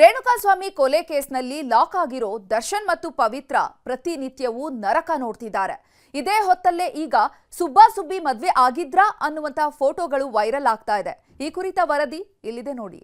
ರೇಣುಕಾಸ್ವಾಮಿ ಕೊಲೆ ಕೇಸ್ನಲ್ಲಿ ಲಾಕ್ ಆಗಿರೋ ದರ್ಶನ್ ಮತ್ತು ಪವಿತ್ರ ಪ್ರತಿನಿತ್ಯವೂ ನರಕ ನೋಡ್ತಿದ್ದಾರೆ. ಇದೇ ಹೊತ್ತಲ್ಲೇ ಈಗ ಸುಬ್ಬಾ ಸುಬ್ಬಿ ಮದ್ವೆ ಆಗಿದ್ರಾ ಅನ್ನುವಂತಹ ಫೋಟೋಗಳು ವೈರಲ್ ಆಗ್ತಾ ಇದೆ. ಈ ಕುರಿತ ವರದಿ ಇಲ್ಲಿದೆ ನೋಡಿ.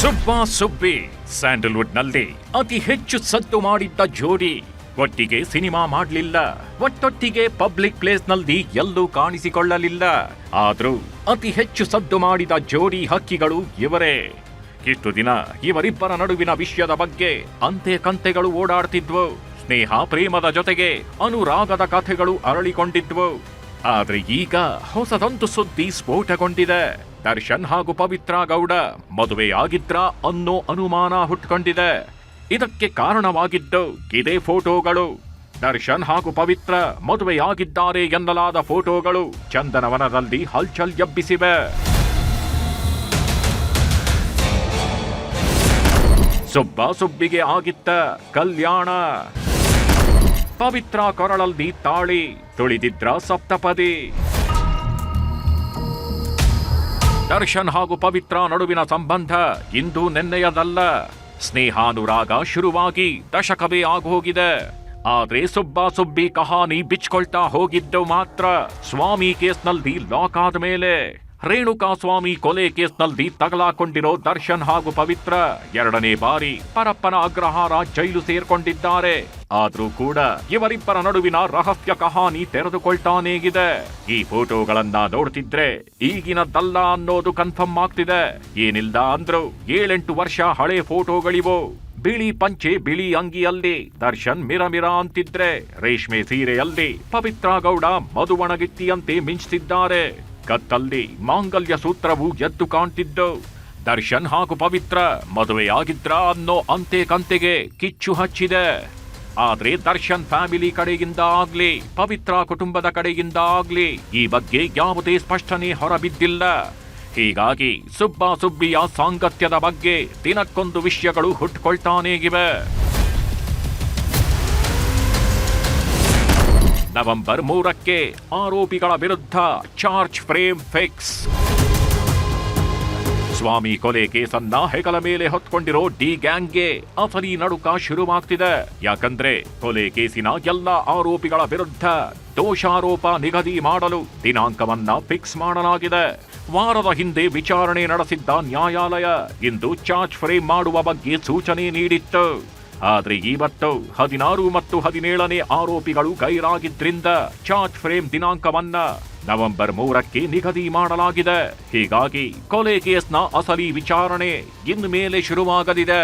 ಸುಬ್ಬಾ ಸುಬ್ಬಿ, ಸ್ಯಾಂಡಲ್ವುಡ್ನಲ್ಲಿ ಅತಿ ಹೆಚ್ಚು ಸದ್ದು ಮಾಡಿದ್ದ ಜೋಡಿ. ಒಟ್ಟಿಗೆ ಸಿನಿಮಾ ಮಾಡಲಿಲ್ಲ, ಒಟ್ಟೊಟ್ಟಿಗೆ ಪಬ್ಲಿಕ್ ಪ್ಲೇಸ್ನಲ್ಲಿ ಎಲ್ಲೂ ಕಾಣಿಸಿಕೊಳ್ಳಲಿಲ್ಲ. ಆದ್ರೂ ಅತಿ ಹೆಚ್ಚು ಸದ್ದು ಮಾಡಿದ ಜೋಡಿ ಹಕ್ಕಿಗಳು ಇವರೇ. ಇಷ್ಟು ದಿನ ಇವರಿಬ್ಬರ ನಡುವಿನ ವಿಷಯದ ಬಗ್ಗೆ ಅಂತೆ ಕಂತೆಗಳು ಓಡಾಡ್ತಿದ್ವು. ಸ್ನೇಹ ಪ್ರೇಮದ ಜೊತೆಗೆ ಅನುರಾಗದ ಕಥೆಗಳು ಅರಳಿಕೊಂಡಿದ್ವು. ಆದ್ರೆ ಈಗ ಹೊಸದೊಂದು ಸುದ್ದಿ ಸ್ಫೋಟಗೊಂಡಿದೆ. ದರ್ಶನ್ ಹಾಗೂ ಪವಿತ್ರ ಗೌಡ ಮದುವೆಯಾಗಿದ್ರ ಅನ್ನೋ ಅನುಮಾನ ಹುಟ್ಕೊಂಡಿದೆ. ಇದಕ್ಕೆ ಕಾರಣವಾಗಿದ್ದು ಇದೇ ಫೋಟೋಗಳು. ದರ್ಶನ್ ಹಾಗೂ ಪವಿತ್ರ ಮದುವೆಯಾಗಿದ್ದಾರೆ ಎನ್ನಲಾದ ಫೋಟೋಗಳು ಚಂದನವನದಲ್ಲಿ ಹಲ್ಚಲ್ ಎಬ್ಬಿಸಿವೆ. ಸುಬ್ಬ ಸುಬ್ಬಿಗೆ ಆಗಿತ್ತ ಕಲ್ಯಾಣ. ಪವಿತ್ರ ಕೊರಳಲ್ಲಿ ತಾಳಿ ತುಳಿದಿದ್ರ ಸಪ್ತಪದಿ. ದರ್ಶನ್ ಹಾಗೂ ಪವಿತ್ರ ನಡುವಿನ ಸಂಬಂಧ ಇಂದು ನೆನ್ನೆಯದಲ್ಲ. ಸ್ನೇಹಾನುರಾಗ ಶುರುವಾಗಿ ದಶಕವೇ ಆಗೋಗಿದೆ. ಆದ್ರೆ ಸುಬ್ಬ ಸುಬ್ಬಿ ಕಹಾನಿ ಬಿಚ್ಕೊಳ್ತಾ ಹೋಗಿದ್ದು ಮಾತ್ರ. ಸ್ವಾಮಿ ಕೇಸ್ನಲ್ಲಿ ಲಾಕ್ ಆದ ಮೇಲೆ ರೇಣುಕಾ ಸ್ವಾಮಿ ಕೊಲೆ ಕೇಸ್ನಲ್ಲಿ ತಗಲಾಕೊಂಡಿರೋ ದರ್ಶನ್ ಹಾಗೂ ಪವಿತ್ರ. ಎರಡನೇ ಬಾರಿ ಪರಪ್ಪನ ಅಗ್ರಹಾರ ಜೈಲು ಸೇರ್ಕೊಂಡಿದ್ದಾರೆ. ಆದ್ರೂ ಕೂಡ ಇವರಿಬ್ಬರ ನಡುವಿನ ರಹಸ್ಯ ಕಹಾನಿ ತೆರೆದುಕೊಳ್ತಾನೇಗಿದೆ. ಈ ಫೋಟೋಗಳನ್ನ ನೋಡ್ತಿದ್ರೆ ಈಗಿನದ್ದಲ್ಲ ಅನ್ನೋದು ಕನ್ಫರ್ಮ್ ಆಗ್ತಿದೆ. ಏನಿಲ್ಲ ಅಂದ್ರು ಏಳೆಂಟು ವರ್ಷ ಹಳೆ ಫೋಟೋಗಳಿವು. ಬಿಳಿ ಪಂಚೆ, ಬಿಳಿ ಅಂಗಿಯಲ್ಲಿ ದರ್ಶನ್ ಮಿರಮಿರ ಮಿರ ಅಂತಿದ್ರೆ ರೇಷ್ಮೆ ಸೀರೆಯಲ್ಲಿ ಪವಿತ್ರ ಗೌಡ ಮಧುವಣಗಿತ್ತಿಯಂತೆ ಮಿಂಚ್ತಿದ್ದಾರೆ. ಕತ್ತಲ್ಲಿ ಮಾಂಗಲ್ಯ ಸೂತ್ರವು ಎದ್ದು ಕಾಣ್ತಿದ್ದು. ದರ್ಶನ್ ಹಾಗೂ ಪವಿತ್ರ ಮದುವೆಯಾಗಿದ್ರ ಅನ್ನೋ ಅಂತೆ ಕಂತೆಗೆ ಕಿಚ್ಚು ಹಚ್ಚಿದೆ. ಆದ್ರೆ ದರ್ಶನ್ ಫ್ಯಾಮಿಲಿ ಕಡೆಯಿಂದ ಆಗ್ಲಿ, ಪವಿತ್ರ ಕುಟುಂಬದ ಕಡೆಯಿಂದ ಆಗ್ಲಿ ಈ ಬಗ್ಗೆ ಯಾವುದೇ ಸ್ಪಷ್ಟನೆ ಹೊರಬಿದ್ದಿಲ್ಲ. ಹೀಗಾಗಿ ಸುಬ್ಬ ಸುಬ್ಬಿಯ ಸಾಂಗತ್ಯದ ಬಗ್ಗೆ ದಿನಕ್ಕೊಂದು ವಿಷಯಗಳು ಹುಟ್ಕೊಳ್ತಾನೇಗಿವೆ ನವೆಂಬರ್ ಮೂರಕ್ಕೆ ಆರೋಪಿಗಳ ವಿರುದ್ಧ ಚಾರ್ಜ್ ಫ್ರೇಮ್ ಫಿಕ್ಸ್. ಸ್ವಾಮಿ ಕೊಲೆ ಕೇಸನ್ನ ಹೆಗಲ ಮೇಲೆ ಹೊತ್ಕೊಂಡಿರೋ ಡಿ ಗ್ಯಾಂಗ್ಗೆ ಅಸಲಿ ನಡುಕ ಶುರುವಾಗ್ತಿದೆ. ಯಾಕಂದ್ರೆ ಕೊಲೆ ಕೇಸಿನ ಎಲ್ಲ ಆರೋಪಿಗಳ ವಿರುದ್ಧ ದೋಷಾರೋಪ ನಿಗದಿ ಮಾಡಲು ದಿನಾಂಕವನ್ನ ಫಿಕ್ಸ್ ಮಾಡಲಾಗಿದೆ. ವಾರದ ಹಿಂದೆ ವಿಚಾರಣೆ ನಡೆಸಿದ್ದ ನ್ಯಾಯಾಲಯ ಇಂದು ಚಾರ್ಜ್ ಫ್ರೇಮ್ ಮಾಡುವ ಬಗ್ಗೆ ಸೂಚನೆ ನೀಡಿತ್ತು. ಆದ್ರೆ ಇವತ್ತು ಹದಿನಾರು ಮತ್ತು ಹದಿನೇಳನೇ ಆರೋಪಿಗಳು ಗೈರಾಗಿದ್ರಿಂದ ಚಾರ್ಜ್ ಫ್ರೇಮ್ ದಿನಾಂಕವನ್ನ ನವೆಂಬರ್ ಮೂರಕ್ಕೆ ನಿಗದಿ ಮಾಡಲಾಗಿದೆ. ಹೀಗಾಗಿ ಕೊಲೆ ಕೇಸ್ನ ಅಸಲಿ ವಿಚಾರಣೆ ಇನ್ನು ಮೇಲೆ ಶುರುವಾಗಲಿದೆ.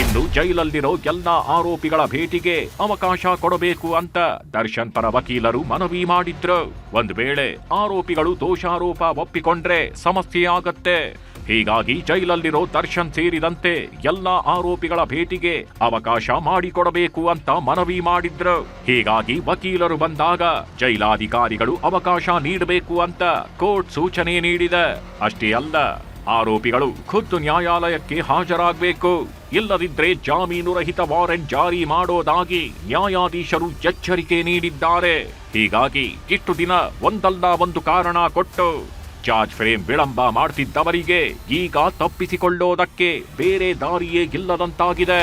ಇನ್ನು ಜೈಲಲ್ಲಿರೋ ಎಲ್ಲ ಆರೋಪಿಗಳ ಭೇಟಿಗೆ ಅವಕಾಶ ಕೊಡಬೇಕು ಅಂತ ದರ್ಶನ್ ಪರ ವಕೀಲರು ಮನವಿ ಮಾಡಿದ್ರು. ಒಂದು ವೇಳೆ ಆರೋಪಿಗಳು ದೋಷಾರೋಪ ಒಪ್ಪಿಕೊಂಡ್ರೆ ಸಮಸ್ಯೆ ಆಗತ್ತೆ ಹೀಗಾಗಿ ಜೈಲಲ್ಲಿರೋ ದರ್ಶನ್ ಸೇರಿದಂತೆ ಎಲ್ಲ ಆರೋಪಿಗಳ ಭೇಟಿಗೆ ಅವಕಾಶ ಮಾಡಿಕೊಡಬೇಕು ಅಂತ ಮನವಿ ಮಾಡಿದ್ರು. ಹೀಗಾಗಿ ವಕೀಲರು ಬಂದಾಗ ಜೈಲಾಧಿಕಾರಿಗಳು ಅವಕಾಶ ನೀಡಬೇಕು ಅಂತ ಕೋರ್ಟ್ ಸೂಚನೆ ನೀಡಿದೆ. ಅಷ್ಟೇ ಅಲ್ಲ, ಆರೋಪಿಗಳು ಖುದ್ದು ನ್ಯಾಯಾಲಯಕ್ಕೆ ಹಾಜರಾಗಬೇಕು. ಇಲ್ಲದಿದ್ರೆ ಜಾಮೀನು ರಹಿತ ವಾರೆಂಟ್ ಜಾರಿ ಮಾಡೋದಾಗಿ ನ್ಯಾಯಾಧೀಶರು ಎಚ್ಚರಿಕೆ ನೀಡಿದ್ದಾರೆ. ಹೀಗಾಗಿ ಇಷ್ಟು ದಿನ ಒಂದಲ್ಲ ಒಂದು ಕಾರಣ ಕೊಟ್ಟು ಚಾರ್ಜ್ ಫ್ರೇಮ್ ವಿಳಂಬ ಮಾಡ್ತಿದ್ದವರಿಗೆ ಈಗ ತಪ್ಪಿಸಿಕೊಳ್ಳೋದಕ್ಕೆ ಬೇರೆ ದಾರಿಯೇ ಇಲ್ಲದಂತಾಗಿದೆ.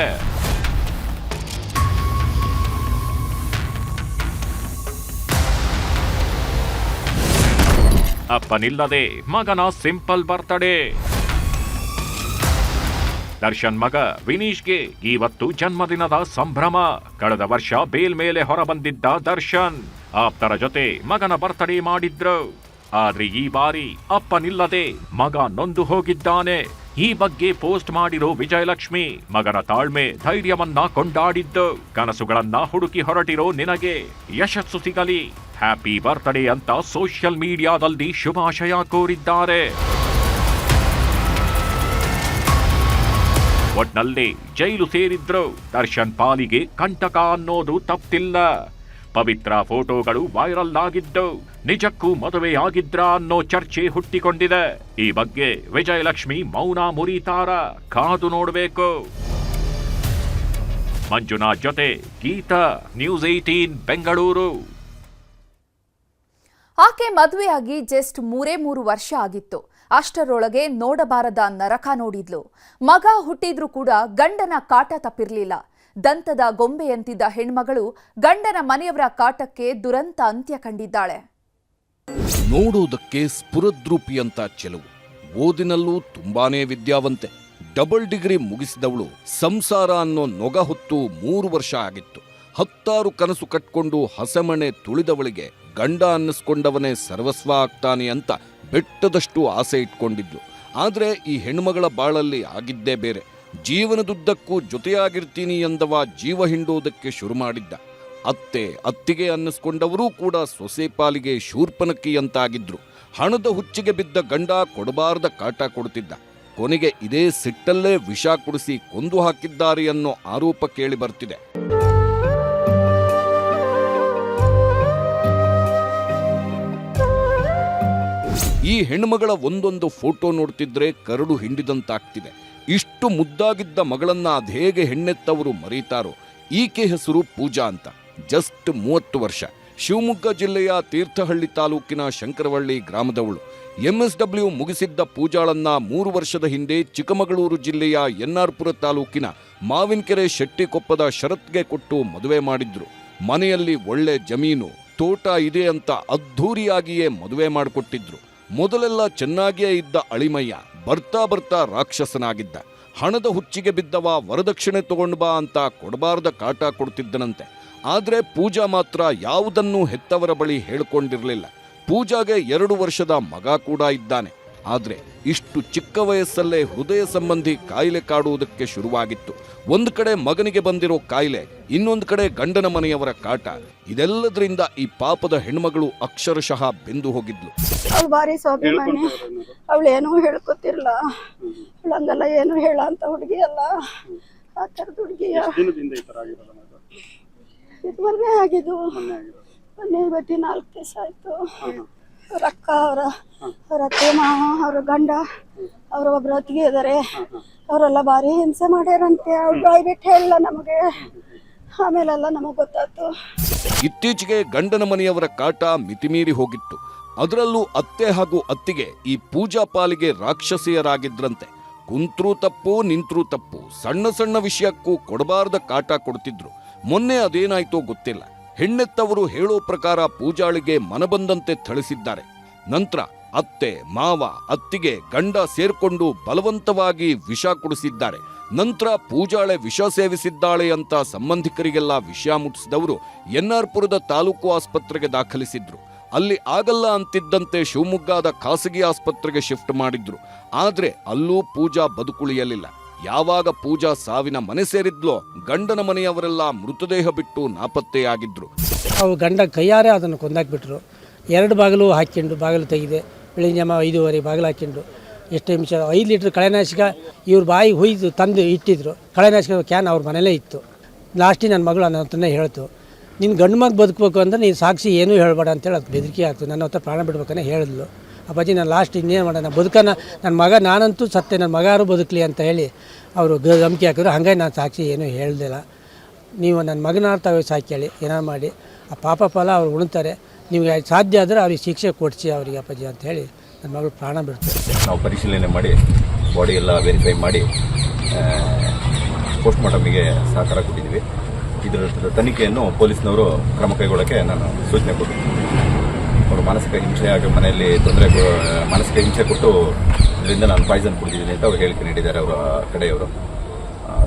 ಅಪ್ಪನಿಲ್ಲದೆ ಮಗನ ಸಿಂಪಲ್ ಬರ್ತಡೇ. ದರ್ಶನ್ ಮಗ ವಿನೀಶ್ಗೆ ಇವತ್ತು ಜನ್ಮದಿನದ ಸಂಭ್ರಮ. ಕಳೆದ ವರ್ಷ ಬೇಲ್ ಮೇಲೆ ಹೊರಬಂದಿದ್ದ ದರ್ಶನ್ ಆಪ್ತರ ಜೊತೆ ಮಗನ ಬರ್ತಡೇ ಮಾಡಿದ್ರು. ಆದ್ರೆ ಈ ಬಾರಿ ಅಪ್ಪನಿಲ್ಲದೆ ಮಗ ನೊಂದು ಹೋಗಿದ್ದಾನೆ. ಈ ಬಗ್ಗೆ ಪೋಸ್ಟ್ ಮಾಡಿರೋ ವಿಜಯಲಕ್ಷ್ಮಿ ಮಗನ ತಾಳ್ಮೆ ಧೈರ್ಯವನ್ನ ಕೊಂಡಾಡಿದ್ದು. ಕನಸುಗಳನ್ನ ಹುಡುಕಿ ಹೊರಟಿರೋ ನಿನಗೆ ಯಶಸ್ಸು ಸಿಗಲಿ. ಹ್ಯಾಪಿ ಬರ್ತ್ಡೇ ಅಂತ ಸೋಷಿಯಲ್ ಮೀಡಿಯಾದಲ್ಲಿ ಶುಭಾಶಯ ಕೋರಿದ್ದಾರೆ. ಒಟ್ನಲ್ಲಿ ಜೈಲು ಸೇರಿದ್ರು. ದರ್ಶನ್ ಪಾಲಿಗೆ ಕಂಟಕ ಅನ್ನೋದು ತಪ್ಪಿಲ್ಲ. ಪವಿತ್ರ ಫೋಟೋಗಳು ವೈರಲ್ ಆಗಿದ್ದು ನಿಜಕ್ಕೂ ಮದುವೆ ಆಗಿದ್ರಾ ಅನ್ನೋ ಚರ್ಚೆ ಹುಟ್ಟಿಕೊಂಡಿದೆ. ಈ ಬಗ್ಗೆ ವಿಜಯಲಕ್ಷ್ಮಿ ಮೌನ ಮುರಿತಾರ. ಕಾದು ನೋಡಬೇಕು. ಮಂಜುನಾಥ್ ಜೊತೆ ಗೀತಾ ನ್ಯೂಸ್ ಏಟೀನ್ ಬೆಂಗಳೂರು. ಆಕೆ ಮದುವೆಯಾಗಿ ಜಸ್ಟ್ ಮೂರೇ ಮೂರು ವರ್ಷ ಆಗಿತ್ತು. ಅಷ್ಟರೊಳಗೆ ನೋಡಬಾರದ ನರಕ ನೋಡಿದ್ಲು. ಮಗ ಹುಟ್ಟಿದ್ರೂ ಕೂಡ ಗಂಡನ ಕಾಟ ತಪ್ಪಿರ್ಲಿಲ್ಲ. ದಂತದ ಗೊಂಬೆಯಂತಿದ್ದ ಹೆಣ್ಮಗಳು ಗಂಡನ ಮನೆಯವರ ಕಾಟಕ್ಕೆ ದುರಂತ ಅಂತ್ಯ ಕಂಡಿದ್ದಾಳೆ. ನೋಡುವುದಕ್ಕೆ ಸ್ಫುರದ್ರೂಪಿಯಂತ ಚೆಲುವು. ಓದಿನಲ್ಲೂ ತುಂಬಾನೇ ವಿದ್ಯಾವಂತೆ. ಡಬಲ್ ಡಿಗ್ರಿ ಮುಗಿಸಿದವಳು ಸಂಸಾರ ಅನ್ನೋ ನೊಗ ಹೊತ್ತು ಮೂರು ವರ್ಷ ಆಗಿತ್ತು. ಹತ್ತಾರು ಕನಸು ಕಟ್ಕೊಂಡು ಹಸಮಣೆ ತುಳಿದವಳಿಗೆ ಗಂಡ ಅನ್ನಿಸ್ಕೊಂಡವನೇ ಸರ್ವಸ್ವ ಆಗ್ತಾನೆ ಅಂತ ಬೆಟ್ಟದಷ್ಟು ಆಸೆ ಇಟ್ಕೊಂಡಿದ್ಲು. ಆದ್ರೆ ಈ ಹೆಣ್ಮಗಳ ಬಾಳಲ್ಲಿ ಆಗಿದ್ದೇ ಬೇರೆ. ಜೀವನದುದ್ದಕ್ಕೂ ಜೊತೆಯಾಗಿರ್ತೀನಿ ಎಂದವ ಜೀವ ಹಿಂಡುವುದಕ್ಕೆ ಶುರು ಮಾಡಿದ್ದ. ಅತ್ತೆ ಅತ್ತಿಗೆ ಅನ್ನಿಸ್ಕೊಂಡವರೂ ಕೂಡ ಸೊಸೆ ಪಾಲಿಗೆ ಶೂರ್ಪನಕ್ಕಿಯಂತಾಗಿದ್ರು ಹಣದ ಹುಚ್ಚಿಗೆ ಬಿದ್ದ ಗಂಡ ಕೊಡಬಾರದ ಕಾಟ ಕೊಡುತ್ತಿದ್ದ. ಕೊನೆಗೆ ಇದೇ ಸಿಟ್ಟಲ್ಲೇ ವಿಷ ಕುಡಿಸಿ ಕೊಂದು ಹಾಕಿದ್ದಾರೆ ಅನ್ನೋ ಆರೋಪ ಕೇಳಿ ಬರ್ತಿದೆ. ಈ ಹೆಣ್ಮಗಳ ಒಂದೊಂದು ಫೋಟೋ ನೋಡ್ತಿದ್ರೆ ಕರಡು ಹಿಂಡಿದಂತಾಗ್ತಿದೆ. ಇಷ್ಟು ಮುದ್ದಾಗಿದ್ದ ಮಗಳನ್ನ ಹೇಗೆ ಹೆಣ್ಣೆತ್ತವರು ಮರೀತಾರೋ ಈಕೆ ಹೆಸರು ಪೂಜಾ ಅಂತ. ಜಸ್ಟ್ ಮೂವತ್ತು ವರ್ಷ. ಶಿವಮೊಗ್ಗ ಜಿಲ್ಲೆಯ ತೀರ್ಥಹಳ್ಳಿ ತಾಲೂಕಿನ ಶಂಕರವಳ್ಳಿ ಗ್ರಾಮದವಳು. ಎಂಎಸ್ಡಬ್ಲ್ಯೂ ಮುಗಿಸಿದ್ದ ಪೂಜಾಳನ್ನ ಮೂರು ವರ್ಷದ ಹಿಂದೆ ಚಿಕ್ಕಮಗಳೂರು ಜಿಲ್ಲೆಯ ಎನ್ಆರ್ಪುರ ತಾಲೂಕಿನ ಮಾವಿನಕೆರೆ ಶೆಟ್ಟಿಕೊಪ್ಪದ ಶರತ್ಗೆ ಕೊಟ್ಟು ಮದುವೆ ಮಾಡಿದ್ರು. ಮನೆಯಲ್ಲಿ ಒಳ್ಳೆ ಜಮೀನು, ತೋಟ ಇದೆ ಅಂತ ಅದ್ಧೂರಿಯಾಗಿಯೇ ಮದುವೆ ಮಾಡಿಕೊಟ್ಟಿದ್ರು. ಮೊದಲೆಲ್ಲ ಚೆನ್ನಾಗಿಯೇ ಇದ್ದ ಅಳಿಮಯ್ಯ ಬರ್ತಾ ಬರ್ತಾ ರಾಕ್ಷಸನಾಗಿದ್ದ. ಹಣದ ಹುಚ್ಚಿಗೆ ಬಿದ್ದವ ವರದಕ್ಷಿಣೆ ತಗೊಂಡು ಬಾ ಅಂತ ಕೊಡಬಾರದ ಕಾಟ ಕೊಡ್ತಿದ್ದನಂತೆ. ಆದರೆ ಪೂಜಾ ಮಾತ್ರ ಯಾವುದನ್ನೂ ಹೆತ್ತವರ ಬಳಿ ಹೇಳಿಕೊಂಡಿರಲಿಲ್ಲ. ಪೂಜಾಗೆ ಎರಡು ವರ್ಷದ ಮಗ ಕೂಡ ಇದ್ದಾನೆ. ಆದ್ರೆ ಇಷ್ಟು ಚಿಕ್ಕ ವಯಸ್ಸಲ್ಲೇ ಹೃದಯ ಸಂಬಂಧಿ ಕಾಯಿಲೆ ಕಾಡುವುದಕ್ಕೆ ಶುರುವಾಗಿತ್ತು. ಒಂದು ಕಡೆ ಮಗನಿಗೆ ಬಂದಿರೋ ಕಾಯಿಲೆ ಇನ್ನೊಂದು ಕಡೆ ಗಂಡನ ಮನೆಯವರ ಕಾಟ. ಇದೆಲ್ಲದರಿಂದ ಈ ಪಾಪದ ಹೆಣ್ಮಗಳು ಅಕ್ಷರಶಃ ಬೆಂದು ಹೋಗಿದ್ಲು. ಅವಳು ಭಾರಿ ಸ್ವಾಭಿಮಾನಿ. ಅವಳು ಏನೂ ಹೇಳ್ಕೊತಿರ್ಲ. ಅವಳು ಏನು ಹೇಳ ಅಂತ ಹುಡುಗಿ ಅಲ್ಲ. ಆ ಥರದ ಅನ್ನೋದು ಇದು ಮೊನ್ನೆ ಆಗಿದ್ದು. ಮೊನ್ನೆ ಇವತ್ತಿ ನಾಲ್ಕು ದಿವಸ ಆಯ್ತು. ಅವ್ರ ಅಕ್ಕ ಅವರ, ಅವ್ರ ಅತ್ತೆ ಮಾವ ಅವ್ರ ಗಂಡ, ಅವ್ರ ಒಬ್ರು ಅತ್ತಿಗೆ ಇದ್ದಾರೆ. ಅವರೆಲ್ಲ ಭಾರಿ ಹಿಂಸೆ ಮಾಡ್ಯಾರಂತೆ. ಅವ್ರು ಬಾಯ್ಬಿಟ್ಟು ಹೇಳಲ್ಲ ನಮಗೆ. ಆಮೇಲೆಲ್ಲ ನಮಗೆ ಗೊತ್ತಾಯ್ತು. ಇತ್ತೀಚೆಗೆ ಗಂಡನ ಮನೆಯವರ ಕಾಟ ಮಿತಿಮೀರಿ ಹೋಗಿತ್ತು. ಅದರಲ್ಲೂ ಅತ್ತೆ ಹಾಗೂ ಅತ್ತಿಗೆ ಈ ಪೂಜಾ ಪಾಲಿಗೆ ರಾಕ್ಷಸಿಯರಾಗಿದ್ರಂತೆ. ಕುಂತ್ರೂ ತಪ್ಪು, ನಿಂತ್ರೂ ತಪ್ಪು, ಸಣ್ಣ ಸಣ್ಣ ವಿಷಯಕ್ಕೂ ಕೊಡಬಾರದ ಕಾಟ ಕೊಡ್ತಿದ್ರು. ಮೊನ್ನೆ ಅದೇನಾಯ್ತೋ ಗೊತ್ತಿಲ್ಲ. ಹೆಣ್ಣೆತ್ತವರು ಹೇಳೋ ಪ್ರಕಾರ ಪೂಜಾಳಿಗೆ ಮನಬಂದಂತೆ ಥಳಿಸಿದ್ದಾರೆ. ನಂತರ ಅತ್ತೆ, ಮಾವ, ಅತ್ತಿಗೆ ಗಂಡ ಸೇರ್ಕೊಂಡು ಬಲವಂತವಾಗಿ ವಿಷ ಕುಡಿಸಿದ್ದಾರೆ. ನಂತರ ಪೂಜಾಳೆ ವಿಷ ಸೇವಿಸಿದ್ದಾಳೆ ಅಂತ ಸಂಬಂಧಿಕರಿಗೆಲ್ಲ ವಿಷಯ ಮುಟ್ಟಿಸಿದವರು ಎನ್ಆರ್ಪುರದ ತಾಲೂಕು ಆಸ್ಪತ್ರೆಗೆ ದಾಖಲಿಸಿದ್ರು. ಅಲ್ಲಿ ಆಗಲ್ಲ ಅಂತಿದ್ದಂತೆ ಶಿವಮೊಗ್ಗದ ಖಾಸಗಿ ಆಸ್ಪತ್ರೆಗೆ ಶಿಫ್ಟ್ ಮಾಡಿದ್ರು. ಆದರೆ ಅಲ್ಲೂ ಪೂಜಾ ಬದುಕುಳಿಯಲಿಲ್ಲ. ಯಾವಾಗ ಪೂಜಾ ಸಾವಿನ ಮನೆ ಸೇರಿದ್ಲೋ ಗಂಡನ ಮನೆಯವರೆಲ್ಲ ಮೃತದೇಹ ಬಿಟ್ಟು ನಾಪತ್ತೆಯಾಗಿದ್ರು ಅವು ಗಂಡ ಕೈಯಾರೆ ಅದನ್ನು ಕೊಂದಾಕ್ಬಿಟ್ರು. ಎರಡು ಬಾಗಿಲು ಹಾಕ್ಕೊಂಡು ಬಾಗಿಲು ತೆಗೆದೆ ಬೆಳಿಗ್ಗೆ ಜಮ ಐದೂವರೆ ಬಾಗಿಲು ಹಾಕ್ಕೊಂಡು ಎಷ್ಟು ನಿಮಿಷ, ಐದು ಲೀಟ್ರ್ ಕಳೆನಾಶಕ ಇವ್ರ ಬಾಯಿಗೆ ಹುಯ್ದು ತಂದು ಇಟ್ಟಿದ್ರು. ಕಳೆನಾಶಕ ಕ್ಯಾನ್ ಅವ್ರ ಮನೇಲೇ ಇತ್ತು. ಲಾಸ್ಟಿಗೆ ನನ್ನ ಮಗಳು ಹತ್ರನೇ ಹೇಳ್ತು ನಿನ್ನ ಗಂಡು ಮಗ ಬದುಕಬೇಕು ಅಂದ್ರೆ ನೀನು ಸಾಕ್ಷಿ ಏನೂ ಹೇಳಬೇಡ ಅಂತೇಳಿ ಅದು ಬೆದರಿಕೆ ಆಗ್ತು ನನ್ನ ಹತ್ರ ಪ್ರಾಣ ಬಿಡ್ಬೇಕನ್ನ ಹೇಳಿದ್ಲು. ಅಪ್ಪಾಜಿ, ನಾನು ಲಾಸ್ಟ್ ಇನ್ನೇನು ಮಾಡೋಣ? ಬದುಕನ ನನ್ನ ಮಗ, ನಾನಂತೂ ಸತ್ತೆ ನನ್ನ ಮಗಾರು ಬದುಕಲಿ ಅಂತ ಹೇಳಿ ಅವರು ಗಮಕಿ ಹಾಕಿದ್ರು. ಹಾಗಾಗಿ ನಾನು ಸಾಕ್ಷಿ ಏನೂ ಹೇಳ್ದಿಲ್ಲ ನೀವು ನನ್ನ ಮಗನ ತಾವೇ ಹೇಳಿ, ಏನಾರು ಮಾಡಿ. ಆ ಪಾಪ ಫಲ ಅವ್ರು ಉಣ್ತಾರೆ. ನಿಮಗೆ ಸಾಧ್ಯ ಆದರೆ ಅವ್ರಿಗೆ ಶಿಕ್ಷೆ ಕೊಡಿಸಿ ಅವರಿಗೆ ಅಪ್ಪಾಜಿ ಅಂತ ಹೇಳಿ ನನ್ನ ಮಗಳು ಪ್ರಾಣ ಬಿಡ್ತಾರೆ ನಾವು ಪರಿಶೀಲನೆ ಮಾಡಿ ಬಾಡಿ ಎಲ್ಲ ವೆರಿಫೈ ಮಾಡಿ ಪೋಸ್ಟ್ಮಾರ್ಟಮಿಗೆ ಸಹಕಾರ ಕೊಟ್ಟಿದ್ದೀವಿ. ಇದರ ತನಿಖೆಯನ್ನು ಪೊಲೀಸ್ನವರು ಕ್ರಮ ಕೈಗೊಳ್ಳೋಕ್ಕೆ ನಾನು ಸೂಚನೆ ಕೊಟ್ಟಿದ್ದೀನಿ. ಮಾನಸಿಕ ಹಿಂಸೆ ಆಗಿ ಮನೆಯಲ್ಲಿ ತೊಂದರೆ ಮಾನಸಿಕ ಹಿಂಸೆ ಕೊಟ್ಟು ಇದರಿಂದ ನಾನು ಪಾಯ್ಸನ್ ಕುಡಿದಿದ್ದೀನಿ ಅಂತ ಅವರು ಹೇಳಿಕೆ ನೀಡಿದ್ದಾರೆ ಅವರ ಕಡೆಯವರು.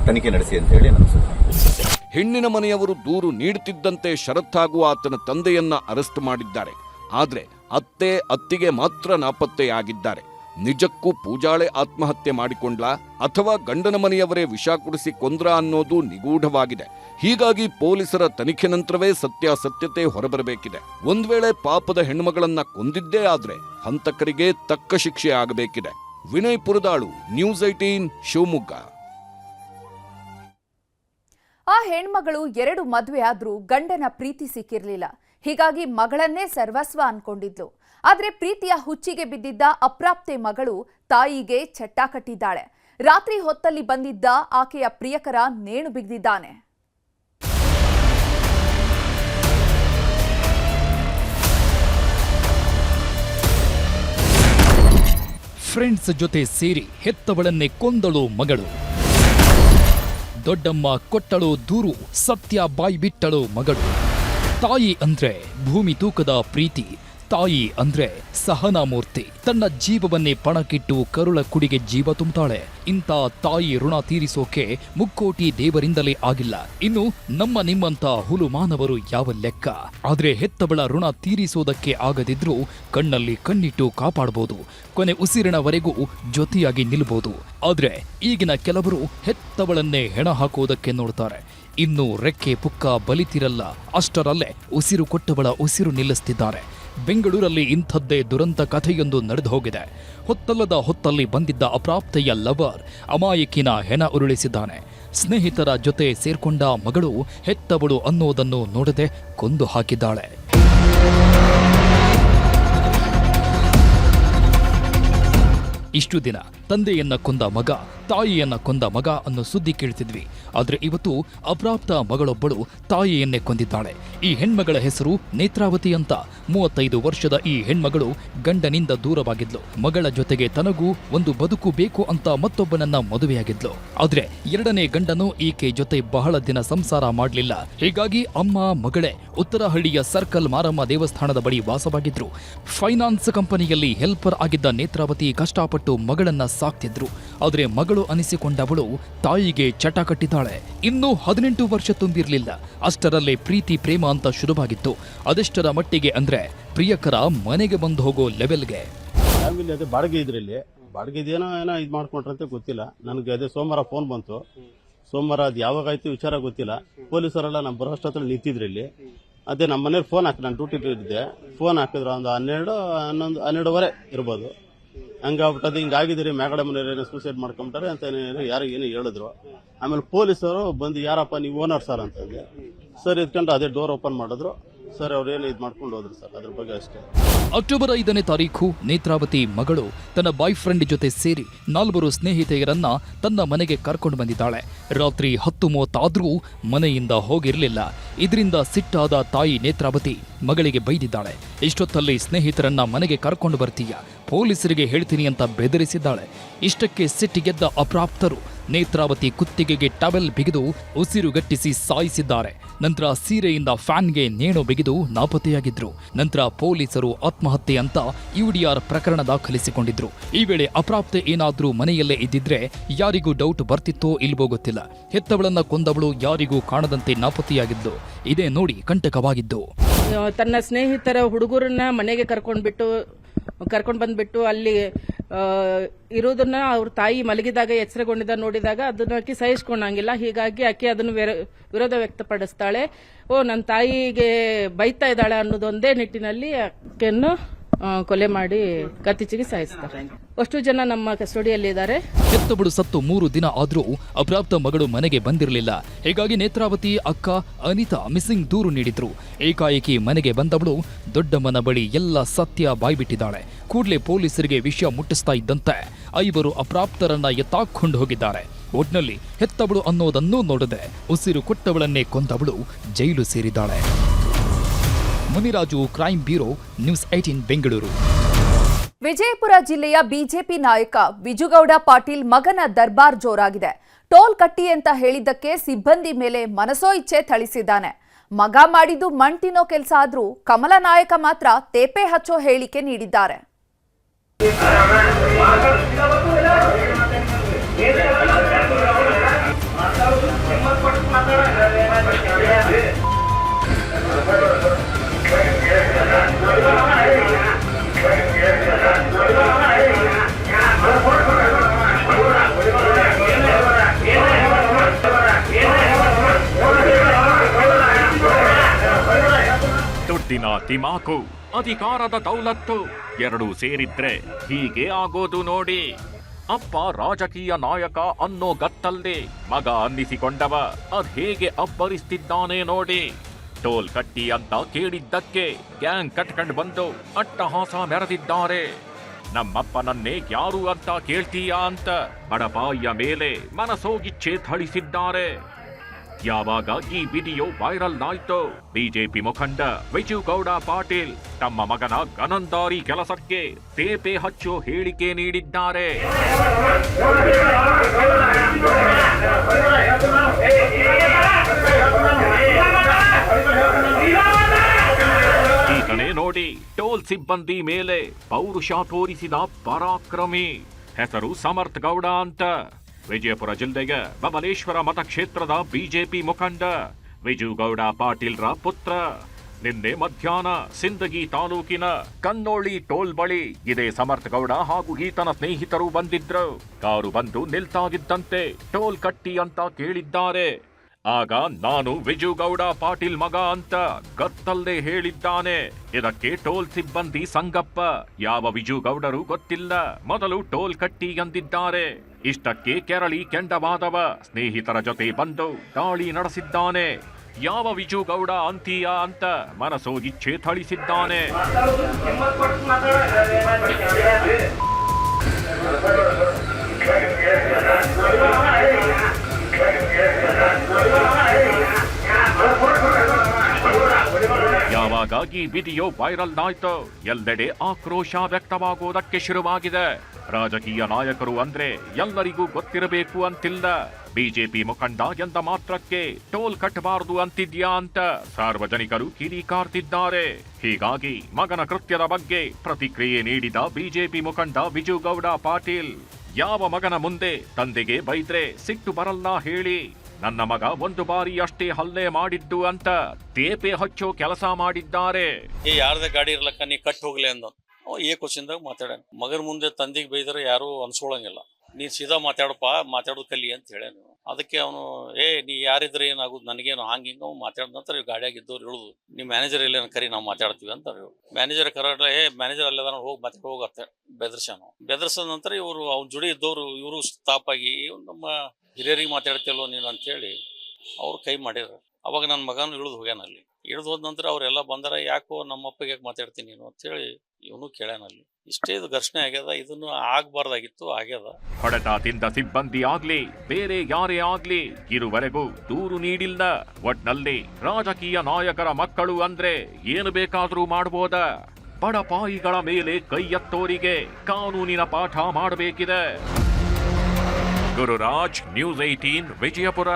ತನಿಖೆ ನಡೆಸಿ ಅಂತ ಹೇಳಿ ಸೂಚನೆ ಹೆಣ್ಣಿನ ಮನೆಯವರು ದೂರು ನೀಡುತ್ತಿದ್ದಂತೆ ಶರತ್ ಹಾಗೂ ಆತನ ತಂದೆಯನ್ನ ಅರೆಸ್ಟ್ ಮಾಡಿದ್ದಾರೆ. ಆದರೆ ಅತ್ತೆ, ಅತ್ತಿಗೆ ಮಾತ್ರ ನಾಪತ್ತೆಯಾಗಿದ್ದಾರೆ. ನಿಜಕ್ಕೂ ಪೂಜಾಳೆ ಆತ್ಮಹತ್ಯೆ ಮಾಡಿಕೊಂಡ್ಲಾ ಅಥವಾ ಗಂಡನ ಮನೆಯವರೇ ವಿಷ ಕುಡಿಸಿ ಕೊಂದ್ರ ಅನ್ನೋದು ನಿಗೂಢವಾಗಿದೆ. ಹೀಗಾಗಿ ಪೊಲೀಸರ ತನಿಖೆ ನಂತರವೇ ಸತ್ಯಾಸತ್ಯತೆ ಹೊರಬರಬೇಕಿದೆ. ಒಂದ್ ವೇಳೆ ಪಾಪದ ಹೆಣ್ಮಗಳನ್ನ ಕೊಂದಿದ್ದೇ ಆದ್ರೆ ಹಂತಕರಿಗೆ ತಕ್ಕ ಶಿಕ್ಷೆ ಆಗಬೇಕಿದೆ. Vinay Puradalu news eighteen Shivamogga. ಆ ಹೆಣ್ಮಗಳು ಎರಡು ಮದುವೆ ಆದ್ರೂ ಗಂಡನ ಪ್ರೀತಿ ಸಿಕ್ಕಿರ್ಲಿಲ್ಲ. ಹೀಗಾಗಿ ಮಗಳನ್ನೇ ಸರ್ವಸ್ವ ಅನ್ಕೊಂಡಿದ್ಲು. ಆದ್ರೆ ಪ್ರೀತಿಯ ಹುಚ್ಚಿಗೆ ಬಿದ್ದಿದ್ದ ಅಪ್ರಾಪ್ತೆ ಮಗಳು ತಾಯಿಗೆ ಚಟ್ಟ ಕಟ್ಟಿದ್ದಾಳೆ. ರಾತ್ರಿ ಹೊತ್ತಲ್ಲಿ ಬಂದಿದ್ದ ಆಕೆಯ ಪ್ರಿಯಕರ ನೇಣು ಬಿಗಿದಿದ್ದಾನೆ. ಫ್ರೆಂಡ್ಸ್ ಜೊತೆ ಸೇರಿ ಹೆತ್ತವಳನ್ನೇ ಕೊಂದಳು ಮಗಳು. ದೊಡ್ಡಮ್ಮ ಕೊಟ್ಟಳು ದೂರು, ಸತ್ಯ ಬಾಯಿ ಬಿಟ್ಟಳು ಮಗಳು. ತಾಯಿ ಅಂದ್ರೆ ಭೂಮಿ ತೂಕದ ಪ್ರೀತಿ. ತಾಯಿ ಅಂದ್ರೆ ಸಹನಾಮೂರ್ತಿ. ತನ್ನ ಜೀವವನ್ನೇ ಪಣಕ್ಕಿಟ್ಟು ಕರುಳ ಕುಡಿಗೆ ಜೀವ ತುಂಬುತ್ತಾಳೆ ಇಂಥ ತಾಯಿ ಋಣ ತೀರಿಸೋಕೆ ಮುಕ್ಕೋಟಿ ದೇವರಿಂದಲೇ ಆಗಿಲ್ಲ. ಇನ್ನು ನಮ್ಮ ನಿಮ್ಮಂತ ಹುಲು ಮಾನವರು ಯಾವ ಲೆಕ್ಕ? ಆದ್ರೆ ಹೆತ್ತವಳ ಋಣ ತೀರಿಸೋದಕ್ಕೆ ಆಗದಿದ್ರೂ ಕಣ್ಣಲ್ಲಿ ಕಣ್ಣಿಟ್ಟು ಕಾಪಾಡಬಹುದು ಕೊನೆ ಉಸಿರಿನವರೆಗೂ ಜೊತೆಯಾಗಿ ನಿಲ್ಬಹುದು ಆದ್ರೆ ಈಗಿನ ಕೆಲವರು ಹೆತ್ತವಳನ್ನೇ ಹೆಣ ಹಾಕೋದಕ್ಕೆ ನೋಡ್ತಾರೆ. ಇನ್ನು ರೆಕ್ಕೆ ಪುಕ್ಕ ಬಲಿತಿರಲ್ಲ. ಅಷ್ಟರಲ್ಲೇ ಉಸಿರು ಕೊಟ್ಟವಳ ಉಸಿರು ನಿಲ್ಲಿಸ್ತಿದ್ದಾರೆ. ಬೆಂಗಳೂರಲ್ಲಿ ಇಂಥದ್ದೇ ದುರಂತ ಕಥೆಯೊಂದು ನಡೆದು ಹೋಗಿದೆ. ಹೊತ್ತಲ್ಲದ ಹೊತ್ತಲ್ಲಿ ಬಂದಿದ್ದ ಅಪ್ರಾಪ್ತೆಯ ಲವರ್ ಅಮಾಯಕಿನ ಹೆಣ ಉರುಳಿಸಿದ್ದಾನೆ. ಸ್ನೇಹಿತರ ಜೊತೆ ಸೇರ್ಕೊಂಡ ಮಗಳು ಹೆತ್ತವಳು ಅನ್ನೋದನ್ನು ನೋಡದೆ ಕೊಂದು ಹಾಕಿದ್ದಾಳೆ. ಇಷ್ಟು ದಿನ ತಂದೆಯನ್ನ ಕೊಂದ ಮಗ, ತಾಯಿಯನ್ನ ಕೊಂದ ಮಗ ಅನ್ನೋ ಸುದ್ದಿ ಕೇಳ್ತಿದ್ವಿ. ಆದ್ರೆ ಇವತ್ತು ಅಪ್ರಾಪ್ತ ಮಗಳೊಬ್ಬಳು ತಾಯಿಯನ್ನೇ ಕೊಂದಿದ್ದಾಳೆ. ಈ ಹೆಣ್ಮಗಳ ಹೆಸರು ನೇತ್ರಾವತಿ ಅಂತ. ಮೂವತ್ತೈದು ವರ್ಷದ ಈ ಹೆಣ್ಮಗಳು ಗಂಡನಿಂದ ದೂರವಾಗಿದ್ಲು. ಮಗಳ ಜೊತೆಗೆ ತನಗೂ ಒಂದು ಬದುಕು ಬೇಕು ಅಂತ ಮತ್ತೊಬ್ಬನನ್ನ ಮದುವೆಯಾಗಿದ್ಲು. ಆದ್ರೆ ಎರಡನೇ ಗಂಡನು ಈಕೆ ಜೊತೆ ಬಹಳ ದಿನ ಸಂಸಾರ ಮಾಡಲಿಲ್ಲ. ಹೀಗಾಗಿ ಅಮ್ಮ, ಮಗಳೇ ಉತ್ತರಹಳ್ಳಿಯ ಸರ್ಕಲ್ ಮಾರಮ್ಮ ದೇವಸ್ಥಾನದ ಬಳಿ ವಾಸವಾಗಿದ್ರು. ಫೈನಾನ್ಸ್ ಕಂಪನಿಯಲ್ಲಿ ಹೆಲ್ಪರ್ ಆಗಿದ್ದ ನೇತ್ರಾವತಿ ಕಷ್ಟಪಟ್ಟು ಮಗಳನ್ನ ಸಾಕ್ತಿದ್ರು. ಆದರೆ ಮಗಳು ಅನಿಸಿಕೊಂಡವಳು ತಾಯಿಗೆ ಚಟ ಕಟ್ಟಿದ್ದಾಳೆ. ಇನ್ನೂ ಹದಿನೆಂಟು ವರ್ಷ ತುಂಬಿರಲಿಲ್ಲ. ಅಷ್ಟರಲ್ಲೇ ಪ್ರೀತಿ, ಪ್ರೇಮ ಅಂತ ಶುರುವಾಗಿತ್ತು. ಅದೆಷ್ಟರ ಮಟ್ಟಿಗೆ ಅಂದ್ರೆ ಪ್ರಿಯಕರ ಮನೆಗೆ ಬಂದು ಹೋಗೋ ಲೆವೆಲ್ಗೆ ಫ್ಯಾಮಿಲಿ ಅದೇ ಬಾಡಿಗೆ ಇದ್ರಲ್ಲಿ ಬಾಡಿಗೆ ಇದೇನೋ ಏನೋ ಇದು ಮಾಡ್ಕೊಂಡ್ರಂತೆ ಗೊತ್ತಿಲ್ಲ. ನನಗೆ ಅದೇ ಸೋಮವಾರ ಫೋನ್ ಬಂತು. ಸೋಮವಾರ ಅದು ಯಾವಾಗ ಆಯ್ತು ವಿಚಾರ ಗೊತ್ತಿಲ್ಲ. ಪೊಲೀಸರೆಲ್ಲ ನಮ್ಮ ಬರೋಷ್ಟೊತ್ತಲ್ಲಿ ನಿಂತಿದ್ರು ಇಲ್ಲಿ. ಅದೇ ನಮ್ಮ ಮನೇಲಿ ಫೋನ್ ಹಾಕಿ, ನಾನು ಡ್ಯೂಟಿ ಇದ್ದೆ. ಫೋನ್ ಹಾಕಿದ್ರು ಒಂದು ಹನ್ನೆರಡು, ಹನ್ನೊಂದು, ಹನ್ನೆರಡುವರೆ ಇರ್ಬೋದು. ಹಂಗಾಗ್ಬಿಟ್ಟದು ಹಿಂಗಾಗಿದ್ದೀರಿ ಮೇಗಡೆ ಮನೆಯವ್ರು ಸೂಸೈಡ್ ಮಾಡ್ಕೊಂಬಿಟ್ಟಾರೆ ಅಂತ ಏನೇನು ಯಾರು ಏನು ಹೇಳಿದ್ರು. ಆಮೇಲೆ ಪೊಲೀಸರು ಬಂದು, ಯಾರಪ್ಪ, ನೀವು ಓನರ್ ಸರ್ ಅಂತಂದೆ. ಸರ್ ಇದ್ಕೊಂಡು ಅದೇ ಡೋರ್ ಓಪನ್ ಮಾಡಿದ್ರು. ಸರ್, ಅವ್ರು ಏನು ಇದು ಮಾಡ್ಕೊಂಡು ಹೋದ್ರು ಸರ್, ಅದ್ರ ಬಗ್ಗೆ ಅಷ್ಟೇ. ಅಕ್ಟೋಬರ್ ಐದನೇ ತಾರೀಖು ನೇತ್ರಾವತಿ ಮಗಳು ತನ್ನ ಬಾಯ್ ಫ್ರೆಂಡ್ ಜೊತೆ ಸೇರಿ ನಾಲ್ವರು ಸ್ನೇಹಿತೆಯರನ್ನ ತನ್ನ ಮನೆಗೆ ಕರ್ಕೊಂಡು ಬಂದಿದ್ದಾಳೆ. ರಾತ್ರಿ ಹತ್ತು ಮೂವತ್ತಾದರೂ ಮನೆಯಿಂದ ಹೋಗಿರಲಿಲ್ಲ. ಇದರಿಂದ ಸಿಟ್ಟಾದ ತಾಯಿ ನೇತ್ರಾವತಿ ಮಗಳಿಗೆ ಬೈದಿದ್ದಾಳೆ. ಇಷ್ಟೊತ್ತಲ್ಲಿ ಸ್ನೇಹಿತರನ್ನ ಮನೆಗೆ ಕರ್ಕೊಂಡು ಬರ್ತೀಯ? ಪೊಲೀಸರಿಗೆ ಹೇಳ್ತೀನಿ ಅಂತ ಬೆದರಿಸಿದ್ದಾಳೆ. ಇಷ್ಟಕ್ಕೆ ಸಿಟ್ಟಿಗೆದ್ದ ಅಪ್ರಾಪ್ತರು ನೇತ್ರಾವತಿ ಕುತ್ತಿಗೆಗೆ ಟವೆಲ್ ಬಿಗಿದು ಉಸಿರುಗಟ್ಟಿಸಿ ಸಾಯಿಸಿದ್ದಾರೆ. ನಂತರ ಸೀರೆಯಿಂದ ಫ್ಯಾನ್ಗೆ ನೇಣು ಬಿಗಿದು ನಾಪತ್ತೆಯಾಗಿದ್ರು. ನಂತರ ಪೊಲೀಸರು ಆತ್ಮಹತ್ಯೆ ಅಂತ ಯುಡಿಆರ್ ಪ್ರಕರಣ ದಾಖಲಿಸಿಕೊಂಡಿದ್ರು. ಈ ವೇಳೆ ಅಪ್ರಾಪ್ತೆ ಏನಾದರೂ ಮನೆಯಲ್ಲೇ ಇದ್ದಿದ್ರೆ ಯಾರಿಗೂ ಡೌಟ್ ಬರ್ತಿತ್ತೋ ಇಲ್ವೋ ಗೊತ್ತಿಲ್ಲ. ಹೆತ್ತವಳನ್ನ ಕೊಂದವಳು ಯಾರಿಗೂ ಕಾಣದಂತೆ ನಾಪತ್ತೆಯಾಗಿದ್ದು. ಇದೇ ನೋಡಿ ಕಂಟಕವಾಗಿದ್ದು. ತನ್ನ ಸ್ನೇಹಿತರ ಹುಡುಗರನ್ನ ಮನೆಗೆ ಕರ್ಕೊಂಡ್ಬಿಟ್ಟು ಕರ್ಕೊಂಡು ಬಂದ್ಬಿಟ್ಟು ಅಲ್ಲಿ ಇರೋದನ್ನ ಅವ್ರ ತಾಯಿ ಮಲಗಿದಾಗ, ಎಚ್ಚರಗೊಂಡಿದ್ದ ನೋಡಿದಾಗ ಅದನ್ನ ಆಕೆ ಸಹಿಸ್ಕೊಂಡಂಗಿಲ್ಲ. ಹೀಗಾಗಿ ಆಕೆ ಅದನ್ನು ವಿರ- ವಿರೋಧ ವ್ಯಕ್ತಪಡಿಸ್ತಾಳೆ. ಓ ನನ್ನ ತಾಯಿಗೆ ಬೈತಾ ಇದ್ದಾಳೆ ಅನ್ನೋದೊಂದೇ ನಿಟ್ಟಿನಲ್ಲಿ ಆಕೆಯನ್ನು ಕೊಲೆ ಮಾಡಿ ಕತ್ತಿಚಿಗೆ ಸಾಯಿಸ್ತಾರೆ ಅಷ್ಟು ಜನ ನಮ್ಮ ಕಸ್ಟಡಿಯಲ್ಲಿ ಇದ್ದಾರೆ ಹೆತ್ತವಳು ಸತ್ತು ಮೂರು ದಿನ ಆದರೂ ಅಪ್ರಾಪ್ತ ಮಗಳು ಮನೆಗೆ ಬಂದಿರಲಿಲ್ಲ. ಹೀಗಾಗಿ ನೇತ್ರಾವತಿ ಅಕ್ಕ ಅನಿತಾ ಮಿಸ್ಸಿಂಗ್ ದೂರು ನೀಡಿದ್ರು. ಏಕಾಏಕಿ ಮನೆಗೆ ಬಂದವಳು ದೊಡ್ಡಮ್ಮನ ಬಳಿ ಎಲ್ಲ ಸತ್ಯ ಬಾಯ್ಬಿಟ್ಟಿದ್ದಾಳೆ. ಕೂಡಲೇ ಪೊಲೀಸರಿಗೆ ವಿಷಯ ಮುಟ್ಟಿಸ್ತಾ ಇದ್ದಂತೆ ಐವರು ಅಪ್ರಾಪ್ತರನ್ನ ಎತ್ತಾಕೊಂಡು ಹೋಗಿದ್ದಾರೆ. ಒಟ್ನಲ್ಲಿ ಹೆತ್ತವಳು ಅನ್ನೋದನ್ನೂ ನೋಡದೆ ಉಸಿರು ಕೊಟ್ಟವಳನ್ನೇ ಕೊಂದವಳು jail ಸೇರಿದ್ದಾಳೆ. Muniraju crime bureau news eighteen Bengaluru. Vijayapura ಜಿಲ್ಲೆಯ ಬಿಜೆಪಿ ನಾಯಕ ವಿಜುಗೌಡ ಪಾಟೀಲ್ ಮಗನ ದರ್ಬಾರ್ ಜೋರಾಗಿದೆ. ಟೋಲ್ ಕಟ್ಟಿ ಅಂತ ಹೇಳಿದ್ದಕ್ಕೆ ಸಿಬ್ಬಂದಿ ಮೇಲೆ ಮನಸೋ ಇಚ್ಛೆ ಥಳಿಸಿದ್ದಾನೆ. ಮಗ ಮಾಡಿದ್ದು ಮಣ್ ಕೆಲಸ ಆದ್ರೂ ಕಮಲ ನಾಯಕ ಮಾತ್ರ ತೇಪೆ ಹಚ್ಚೋ ಹೇಳಿಕೆ ನೀಡಿದ್ದಾರೆ. ದುಡ್ಡಿನ ತಿಮಾಕು ಅಧಿಕಾರದ ದೌಲತ್ತು ಎರಡೂ ಸೇರಿದ್ರೆ ಹೀಗೆ ಆಗೋದು ನೋಡಿ. ಅಪ್ಪ ರಾಜಕೀಯ ನಾಯಕ ಅನ್ನೋ ಗತ್ತಲ್ಲಿ ಮಗ ಅನ್ನಿಸಿಕೊಂಡವ, ಅದ್ ಹೇಗೆ ಅಬ್ಬರಿಸ್ತಿದ್ದಾನೆ ನೋಡಿ. ಟೋಲ್ ಕಟ್ಟಿ ಅಂತ ಕೇಳಿದ್ದಕ್ಕೆ ಗ್ಯಾಂಗ್ ಕಟ್ಕಂಡ್ ಬಂದು ಅಟ್ಟಹಾಸ ಮೆರೆದಿದ್ದಾರೆ. ನಮ್ಮಪ್ಪನನ್ನೇ ಯಾರು ಅಂತ ಕೇಳ್ತೀಯಾ ಅಂತ ಬಡಪಾಯಿಯ ಮೇಲೆ ಮನಸೋಗಿಚ್ಛೆ ಥಳಿಸಿದ್ದಾರೆ. ಯಾವಾಗ ಈ ವಿಡಿಯೋ ವೈರಲ್ ಆಯ್ತು ಬಿಜೆಪಿ ಮುಖಂಡ ವಿಜು ಗೌಡ ಪಾಟೀಲ್ ತಮ್ಮ ಮಗನ ಗನಂದಾರಿ ಕೆಲಸಕ್ಕೆ ತೇಪೆ ಹಚ್ಚೋ ಹೇಳಿಕೆ ನೀಡಿದ್ದಾರೆ. ಈತನೇ ನೋಡಿ, ಟೋಲ್ ಸಿಬ್ಬಂದಿ ಮೇಲೆ ಪೌರುಷ ತೋರಿಸಿದ ಪರಾಕ್ರಮಿ. ಹೆಸರು ಸಮರ್ಥ್ ಗೌಡ ಅಂತ. ವಿಜಯಪುರ ಜಿಲ್ಲೆಯ ಬಬಲೇಶ್ವರ ಮತಕ್ಷೇತ್ರದ ಬಿಜೆಪಿ ಮುಖಂಡ ವಿಜುಗೌಡ ಪಾಟೀಲ್ರ ಪುತ್ರ. ನಿನ್ನೆ ಮಧ್ಯಾಹ್ನ ಸಿಂದಗಿ ತಾಲೂಕಿನ ಕನ್ನೋಳಿ ಟೋಲ್ ಬಳಿ ಇದೇ ಸಮರ್ಥ ಗೌಡ ಹಾಗೂ ಈತನ ಸ್ನೇಹಿತರು ಬಂದಿದ್ರು. ಕಾರು ಬಂದು ನಿಲ್ತಾಗಿದ್ದಂತೆ ಟೋಲ್ ಕಟ್ಟಿ ಅಂತ ಕೇಳಿದ್ದಾರೆ. ಆಗ ನಾನು ವಿಜುಗೌಡ ಪಾಟೀಲ್ ಮಗ ಅಂತ ಗತ್ತಲ್ಲೇ ಹೇಳಿದ್ದಾನೆ. ಇದಕ್ಕೆ ಟೋಲ್ ಸಿಬ್ಬಂದಿ ಸಂಗಪ್ಪ. ಯಾವ ವಿಜುಗೌಡರು ಗೊತ್ತಿಲ್ಲ. ಮೊದಲು ಟೋಲ್ ಕಟ್ಟಿ ಎಂದಿದ್ದಾರೆ. ಇಷ್ಟಕ್ಕೆ ಕೆರಳಿ ಕೆಂಡವಾದವ. ಸ್ನೇಹಿತರ ಜೊತೆ ಬಂದು ದಾಳಿ ನಡೆಸಿದ್ದಾನೆ. ಯಾವ ವಿಜು ಗೌಡ ಅಂತೀಯ ಅಂತ ಮನಸೋಗಿಚ್ಛೆ ಥಳಿಸಿದ್ದಾನೆ. ಈ ವಿಡಿಯೋ ವೈರಲ್ ಆಯ್ತು ಎಲ್ಲೆಡೆ ಆಕ್ರೋಶ ವ್ಯಕ್ತವಾಗುವುದಕ್ಕೆ ಶುರುವಾಗಿದೆ. ರಾಜಕೀಯ ನಾಯಕರು ಅಂದ್ರೆ ಎಲ್ಲರಿಗೂ ಗೊತ್ತಿರಬೇಕು ಅಂತಿಲ್ಲ. ಬಿಜೆಪಿ ಮುಖಂಡ ಎಂದ ಮಾತ್ರಕ್ಕೆ ಟೋಲ್ ಕಟ್ಟಬಾರದು ಅಂತಿದ್ಯಾ ಅಂತ ಸಾರ್ವಜನಿಕರು ಕಿಡಿಕಾರ್ತಿದ್ದಾರೆ. ಹೀಗಾಗಿ ಮಗನ ಕೃತ್ಯದ ಬಗ್ಗೆ ಪ್ರತಿಕ್ರಿಯೆ ನೀಡಿದ ಬಿಜೆಪಿ ಮುಖಂಡ ವಿಜುಗೌಡ ಪಾಟೀಲ್, ಯಾವ ಮಗನ ಮುಂದೆ ತಂದೆಗೆ ಬೈದ್ರೆ ಸಿಟ್ಟು ಬರಲ್ಲ ಹೇಳಿ. ನನ್ನ ಮಗ ಒಂದು ಬಾರಿ ಅಷ್ಟೇ ಹಲ್ಲೆ ಮಾಡಿದ್ದು ಅಂತ ತೇಪೆ ಹಚ್ಚೋ ಕೆಲಸ ಮಾಡಿದ್ದಾರೆ. ಏ, ಯಾರ್ದೇ ಗಾಡಿ ಇರ್ಲಕ್ಕ, ನೀ ಕಟ್ ಹೋಗ್ಲಿ ಅಂದ ಅವ ಏ ಕ್ವಶನ್ದಾಗ ಮಾತಾಡ ಮಗನ ಮುಂದೆ ತಂದಿಗೆ ಬೈದ್ರೆ ಯಾರು ಅನ್ಸ್ಕೊಳಂಗಿಲ್ಲ. ನೀ ಸೀದಾ ಮಾತಾಡಪ್ಪ, ಮಾತಾಡೋದು ಕಲಿ ಅಂತ ಹೇಳ್ಯಾನು ಅದಕ್ಕೆ ಅವನು, ಏ, ನೀ ಯಾರಿದ್ರೆ ಏನಾಗುದು ನನಗೇನು ಹಂಗೆ ಹಿಂಗ ಅವ್ನು ಮಾತಾಡಿದ ನಂತರ ಗಾಡಿಯಾಗ ಇದ್ದವ್ರು ಹೇಳುದು. ನಿಮ್ಮ ಮ್ಯಾನೇಜರ್ ಇಲ್ಲ ಕರಿ, ನಾವು ಮಾತಾಡ್ತೀವಿ ಅಂತ ಮ್ಯಾನೇಜರ್ ಕರಾಟ ಏ ಮ್ಯಾನೇಜರ್ ಅಲ್ಲದ ಹೋಗಿ ಮಾತಾಡಿ ಹೋಗತ್ತೆ ಬೆದರ್ಸಾನು ಬೆದರ್ಸದ ನಂತರ ಇವರು, ಅವ್ನ ಜುಡಿ ಇದ್ದವರು, ಇವರು ಇವ್ನು ನಮ್ಮ ಹಿರಿಯರಿಗೆ ಮಾತಾಡ್ತಿಲ್ವ ನೀನು ಅಂತೇಳಿ ಅವ್ರು ಕೈ ಮಾಡಿದ್ರು ಅವಾಗ ನನ್ನ ಮಗನ ಇಳಿದು ಹೋಗ್ಯಾನ ಅಲ್ಲಿ. ಇಳಿದು ಹೋದ ನಂತರ ಅವರೆಲ್ಲ ಬಂದಾರ, ಯಾಕೋ ನಮ್ಮಪ್ಪಗೆ ಯಾಕೆ ಮಾತಾಡ್ತೀನಿ ನೀನು ಅಂತೇಳಿ ಇವನು ಕೇಳ್ಯಾನ ಅಲ್ಲಿ. ಇಷ್ಟೇ ಇದು ಘರ್ಷಣೆ ಆಗ್ಯದ, ಇದನ್ನು ಆಗ್ಬಾರ್ದಾಗಿತ್ತು, ಆಗ್ಯದ. ಹೊಡೆತ ತಿಂದ ಸಿಬ್ಬಂದಿ ಆಗ್ಲಿ, ಬೇರೆ ಯಾರೇ ಆಗ್ಲಿ, ಇರುವರೆಗೂ ದೂರು ನೀಡಿಲ್ಲ. ಒಟ್ನಲ್ಲಿ ರಾಜಕೀಯ ನಾಯಕರ ಮಕ್ಕಳು ಅಂದ್ರೆ ಏನು ಬೇಕಾದ್ರೂ ಮಾಡ್ಬೋದ? ಬಡಪಾಯಿಗಳ ಮೇಲೆ ಕೈ ಎತ್ತೋರಿಗೆ ಕಾನೂನಿನ ಪಾಠ ಮಾಡಬೇಕಿದೆ. Gururaj, news eighteen Vijayapura.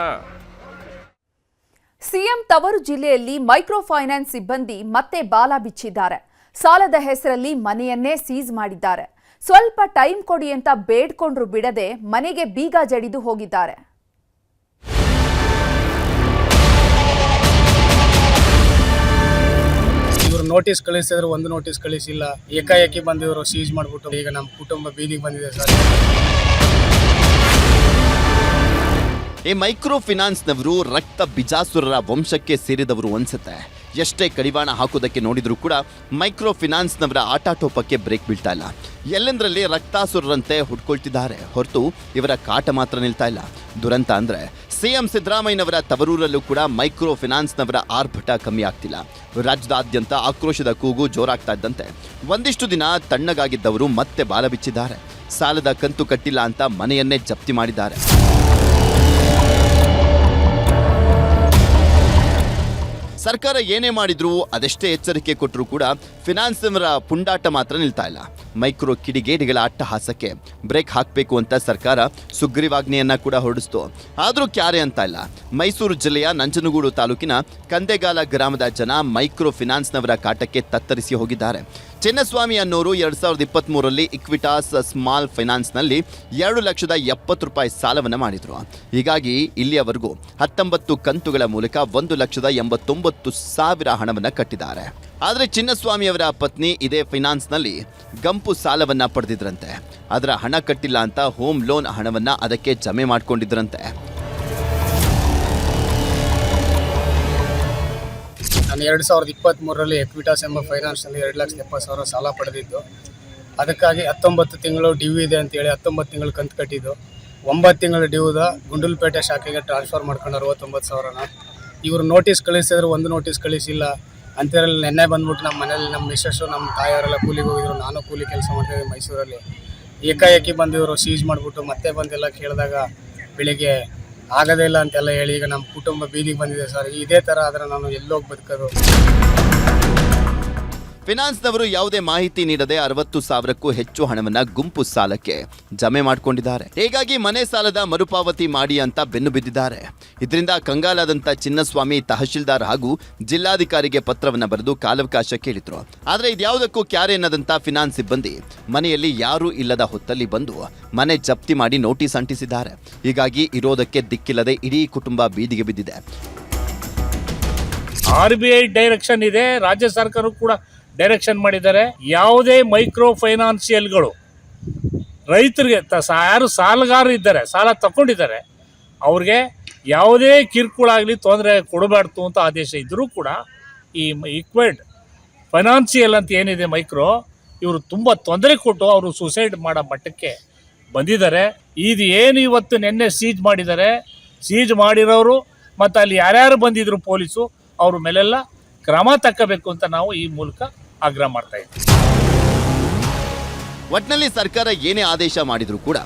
CM ತವರು ಜಿಲ್ಲೆಯಲ್ಲಿ ಮೈಕ್ರೋ ಫೈನಾನ್ಸ್ ಸಿಬ್ಬಂದಿ ಮತ್ತೆ ಬಾಲ ಬಿಚ್ಚಿದ್ದಾರೆ. ಸಾಲದ ಹೆಸರಲ್ಲಿ ಮನೆಯನ್ನೇ ಸೀಸ್ ಮಾಡಿದ್ದಾರೆ. ಸ್ವಲ್ಪ ಟೈಮ್ ಕೊಡಿ ಅಂತ ಬೇಡ್ಕೊಂಡ್ರು ಬಿಡದೆ ಮನೆಗೆ ಬೀಗ ಜಡಿದು ಹೋಗಿದ್ದಾರೆ. ಇವರು ನೋಟಿಸ್ ಕಳಿಸಿದ್ರು, ಒಂದು ನೋಟಿಸ್ ಕಳಿಸಿಲ್ಲ. ಏಕಾಏಕಿ ಬಂದಿದ್ರು ಸೀಸ್ ಮಾಡಿಬಿಟ್ಟು. ಈಗ ನಮ್ಮ ಕುಟುಂಬ ಬೀದಿಗೆ ಬಂದಿದೆ ಸರ್. ಈ ಮೈಕ್ರೋ ಫಿನಾನ್ಸ್ನವರು ರಕ್ತ ಬಿಜಾಸುರರ ವಂಶಕ್ಕೆ ಸೇರಿದವರು ಅನ್ಸುತ್ತೆ. ಎಷ್ಟೇ ಕಡಿವಾಣ ಹಾಕೋದಕ್ಕೆ ನೋಡಿದರೂ ಕೂಡ ಮೈಕ್ರೋ ಫಿನಾನ್ಸ್ನವರ ಆಟಾಟೋಪಕ್ಕೆ ಬ್ರೇಕ್ ಬೀಳ್ತಾ ಇಲ್ಲ. ಎಲ್ಲೆಂದರಲ್ಲಿ ರಕ್ತಾಸುರರಂತೆ ಹುಡ್ಕೊಳ್ತಿದ್ದಾರೆ. ಹೊರತು ಇವರ ಕಾಟ ಮಾತ್ರ ನಿಲ್ತಾ ಇಲ್ಲ. ದುರಂತ ಅಂದ್ರೆ ಸಿಎಂ ಸಿದ್ದರಾಮಯ್ಯನವರ ತವರೂರಲ್ಲೂ ಕೂಡ ಮೈಕ್ರೋ ಫಿನಾನ್ಸ್ನವರ ಆರ್ಭಟ ಕಮ್ಮಿ ಆಗ್ತಿಲ್ಲ. ರಾಜ್ಯದಾದ್ಯಂತ ಆಕ್ರೋಶದ ಕೂಗು ಜೋರಾಗ್ತಾ ಇದ್ದಂತೆ. ಒಂದಿಷ್ಟು ದಿನ ತಣ್ಣಗಾಗಿದ್ದವರು ಮತ್ತೆ ಬಾಲ ಬಿಚ್ಚಿದ್ದಾರೆ. ಸಾಲದ ಕಂತು ಕಟ್ಟಿಲ್ಲ ಅಂತ ಮನೆಯನ್ನೇ ಜಪ್ತಿ ಮಾಡಿದ್ದಾರೆ. ಸರ್ಕಾರ ಏನೇ ಮಾಡಿದ್ರು ಅದೆಷ್ಟೇ ಎಚ್ಚರಿಕೆ ಕೊಟ್ಟರೂ ಕೂಡ ಫಿನಾನ್ಸ್ನವರ ಪುಂಡಾಟ ಮಾತ್ರ ನಿಲ್ತಾ ಇಲ್ಲ. ಮೈಕ್ರೋ ಕಿಡಿಗೇಡಿಗಳ ಅಟ್ಟಹಾಸಕ್ಕೆ ಬ್ರೇಕ್ ಹಾಕಬೇಕು ಅಂತ ಸರ್ಕಾರ ಸುಗ್ರೀವಾಜ್ಞೆಯನ್ನ ಕೂಡ ಹೊರಡಿಸ್ತು. ಆದರೂ ಕ್ಯಾರೆ ಅಂತ ಇಲ್ಲ. ಮೈಸೂರು ಜಿಲ್ಲೆಯ ನಂಜನಗೂಡು ತಾಲೂಕಿನ ಕಂದೆಗಾಲ ಗ್ರಾಮದ ಜನ ಮೈಕ್ರೋ ಫಿನಾನ್ಸ್ನವರ ಕಾಟಕ್ಕೆ ತತ್ತರಿಸಿ ಹೋಗಿದ್ದಾರೆ. ಚಿನ್ನಸ್ವಾಮಿ ಅನ್ನೋರು ಎರಡ್ ಸಾವಿರದ ಇಪ್ಪತ್ತ್ ಮೂರರಲ್ಲಿ ಇಕ್ವಿಟಾಸ್ ಸ್ಮಾಲ್ ಫೈನಾನ್ಸ್ನಲ್ಲಿ ಎರಡು ಲಕ್ಷದ ಎಪ್ಪತ್ತು ರೂಪಾಯಿ ಸಾಲವನ್ನು ಮಾಡಿದರು. ಹೀಗಾಗಿ ಇಲ್ಲಿಯವರೆಗೂ ಹತ್ತೊಂಬತ್ತು ಕಂತುಗಳ ಮೂಲಕ ಒಂದು ಲಕ್ಷದ ಎಂಬತ್ತೊಂಬತ್ತು ಸಾವಿರ ಹಣವನ್ನು ಕಟ್ಟಿದ್ದಾರೆ. ಆದರೆ ಚಿನ್ನಸ್ವಾಮಿಯವರ ಪತ್ನಿ ಇದೇ ಫೈನಾನ್ಸ್ನಲ್ಲಿ ಗಂಪು ಸಾಲವನ್ನು ಪಡೆದಿದ್ರಂತೆ. ಅದರ ಹಣ ಕಟ್ಟಿಲ್ಲ ಅಂತ ಹೋಮ್ ಲೋನ್ ಹಣವನ್ನು ಅದಕ್ಕೆ ಜಮೆ ಮಾಡ್ಕೊಂಡಿದ್ರಂತೆ. ನಾನು ಎರಡು ಸಾವಿರದ ಇಪ್ಪತ್ತ್ಮೂರರಲ್ಲಿ ಎಕ್ವಿಟಾಸ್ ಎಂಬ ಫೈನಾನ್ಸ್ನಲ್ಲಿ ಎರಡು ಲಕ್ಷದ ಎಪ್ಪತ್ತು ಸಾವಿರ ಸಾಲ ಪಡೆದಿದ್ದು. ಅದಕ್ಕಾಗಿ ಹತ್ತೊಂಬತ್ತು ತಿಂಗಳು ಡ್ಯೂ ಇದೆ ಅಂತೇಳಿ ಹತ್ತೊಂಬತ್ತು ತಿಂಗಳು ಕಂತು ಕಟ್ಟಿದ್ದು. ಒಂಬತ್ತು ತಿಂಗಳು ಡ್ಯೂದ ಗುಂಡಲ್ಪೇಟೆ ಶಾಖೆಗೆ ಟ್ರಾನ್ಸ್ಫರ್ ಮಾಡ್ಕೊಂಡು ಅರವತ್ತೊಂಬತ್ತು ಸಾವಿರನ. ಇವರು ನೋಟಿಸ್ ಕಳಿಸಿದ್ರು, ಒಂದು ನೋಟಿಸ್ ಕಳಿಸಿಲ್ಲ. ಅಂತೇಳಿ ನೆನ್ನೆ ಬಂದ್ಬಿಟ್ಟು ನಮ್ಮ ಮನೇಲಿ ನಮ್ಮ ಮಿಸ್ಸಸ್ಸು, ನಮ್ಮ ತಾಯಿಯವರೆಲ್ಲ ಕೂಲಿಗೆ ಹೋಗಿದ್ರು. ನಾನು ಕೂಲಿ ಕೆಲಸ ಮಾಡ್ತಿದ್ದೆ ಮೈಸೂರಲ್ಲಿ. ಏಕಾಏಕಿ ಬಂದಿವರು ಸೀಜ್ ಮಾಡಿಬಿಟ್ಟು ಮತ್ತೆ ಬಂದೆಲ್ಲ ಕೇಳಿದಾಗ ಬೆಳಿಗ್ಗೆ ಆಗೋದೇ ಇಲ್ಲ ಅಂತೆಲ್ಲ ಹೇಳಿ ಈಗ ನಮ್ಮ ಕುಟುಂಬ ಬೀದಿಗೆ ಬಂದಿದೆ ಸರ್. ಇದೇ ಥರ ಆದರೆ ನಾನು ಎಲ್ಲೋಗಿ ಬದುಕೋದು. ಫಿನಾನ್ಸ್ನವರು ಯಾವುದೇ ಮಾಹಿತಿ ನೀಡದೆ ಅರವತ್ತು ಸಾವಿರಕ್ಕೂ ಹೆಚ್ಚು ಹಣವನ್ನ ಗುಂಪು ಸಾಲಕ್ಕೆ ಜಮೆ ಮಾಡಿಕೊಂಡಿದ್ದಾರೆ. ಹೀಗಾಗಿ ಮನೆ ಸಾಲದ ಮರುಪಾವತಿ ಮಾಡಿ ಅಂತ ಬೆನ್ನು ಬಿದ್ದಿದ್ದಾರೆ. ಇದರಿಂದ ಕಂಗಾಲಾದಂತ ಚಿನ್ನಸ್ವಾಮಿ ತಹಶೀಲ್ದಾರ್ ಹಾಗೂ ಜಿಲ್ಲಾಧಿಕಾರಿಗೆ ಪತ್ರವನ್ನ ಬರೆದು ಕಾಲಾವಕಾಶ ಕೇಳಿದ್ರು. ಆದ್ರೆ ಇದ್ಯಾವುದಕ್ಕೂ ಕ್ಯಾರೆ ಎನ್ನದಂತ ಫಿನಾನ್ಸ್ ಸಿಬ್ಬಂದಿ ಮನೆಯಲ್ಲಿ ಯಾರೂ ಇಲ್ಲದ ಹೊತ್ತಲ್ಲಿ ಬಂದು ಮನೆ ಜಪ್ತಿ ಮಾಡಿ ನೋಟಿಸ್ ಅಂಟಿಸಿದ್ದಾರೆ. ಹೀಗಾಗಿ ಇರೋದಕ್ಕೆ ದಿಕ್ಕಿಲ್ಲದೆ ಇಡೀ ಕುಟುಂಬ ಬೀದಿಗೆ ಬಿದ್ದಿದೆ. ಆರ್ ಬಿ ಐ ಡೈರೆಕ್ಷನ್ ಇದೆ. ರಾಜ್ಯ ಸರ್ಕಾರ ಕೂಡ ಡೈರೆಕ್ಷನ್ ಮಾಡಿದ್ದಾರೆ. ಯಾವುದೇ ಮೈಕ್ರೋ ಫೈನಾನ್ಸಿಯಲ್ಗಳು ರೈತರಿಗೆ ತ ಯಾರು ಸಾಲಗಾರರು ಇದ್ದಾರೆ, ಸಾಲ ತಗೊಂಡಿದ್ದಾರೆ ಅವ್ರಿಗೆ ಯಾವುದೇ ಕಿರುಕುಳ ಆಗಲಿ ತೊಂದರೆ ಕೊಡಬಾರ್ದು ಅಂತ ಆದೇಶ ಇದ್ದರೂ ಕೂಡ ಈ ಈಕ್ವೈಡ್ ಫೈನಾನ್ಸಿಯಲ್ ಅಂತ ಏನಿದೆ ಮೈಕ್ರೋ ಇವರು ತುಂಬ ತೊಂದರೆ ಕೊಟ್ಟು ಅವರು ಸುಸೈಡ್ ಮಾಡೋ ಮಟ್ಟಕ್ಕೆ ಬಂದಿದ್ದಾರೆ. ಇದು ಏನು ಇವತ್ತು ನಿನ್ನೆ ಸೀಜ್ ಮಾಡಿದ್ದಾರೆ? ಸೀಜ್ ಮಾಡಿರೋರು ಮತ್ತು ಅಲ್ಲಿ ಯಾರ್ಯಾರು ಬಂದಿದ್ರು ಪೊಲೀಸು ಅವ್ರ ಮೇಲೆಲ್ಲ ಕ್ರಮ ತಕ್ಕಬೇಕು ಅಂತ ನಾವು ಈ ಮೂಲಕ ಆಗ್ರಹ ಮಾಡ್ತಾ ಇದ್ದೀವಿ ಒಟ್ನಲ್ಲಿ ಸರ್ಕಾರ ಏನೇ ಆದೇಶ ಮಾಡಿದ್ರು ಕೂಡ,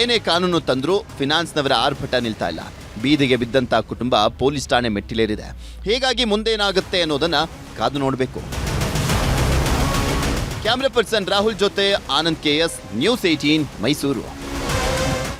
ಏನೇ ಕಾನೂನು ತಂದ್ರೂ ಫಿನಾನ್ಸ್ನವರ ಆರ್ಭಟ ನಿಲ್ತಾ ಇಲ್ಲ. ಬೀದಿಗೆ ಬಿದ್ದಂತಹ ಕುಟುಂಬ ಪೊಲೀಸ್ ಠಾಣೆ ಮೆಟ್ಟಿಲೇರಿದೆ. ಹೀಗಾಗಿ ಮುಂದೇನಾಗುತ್ತೆ ಅನ್ನೋದನ್ನ ಕಾದು ನೋಡಬೇಕು. ಕ್ಯಾಮ್ರಾ ಪರ್ಸನ್ ರಾಹುಲ್ ಜೊತೆ Anand KS news eighteen Mysuru.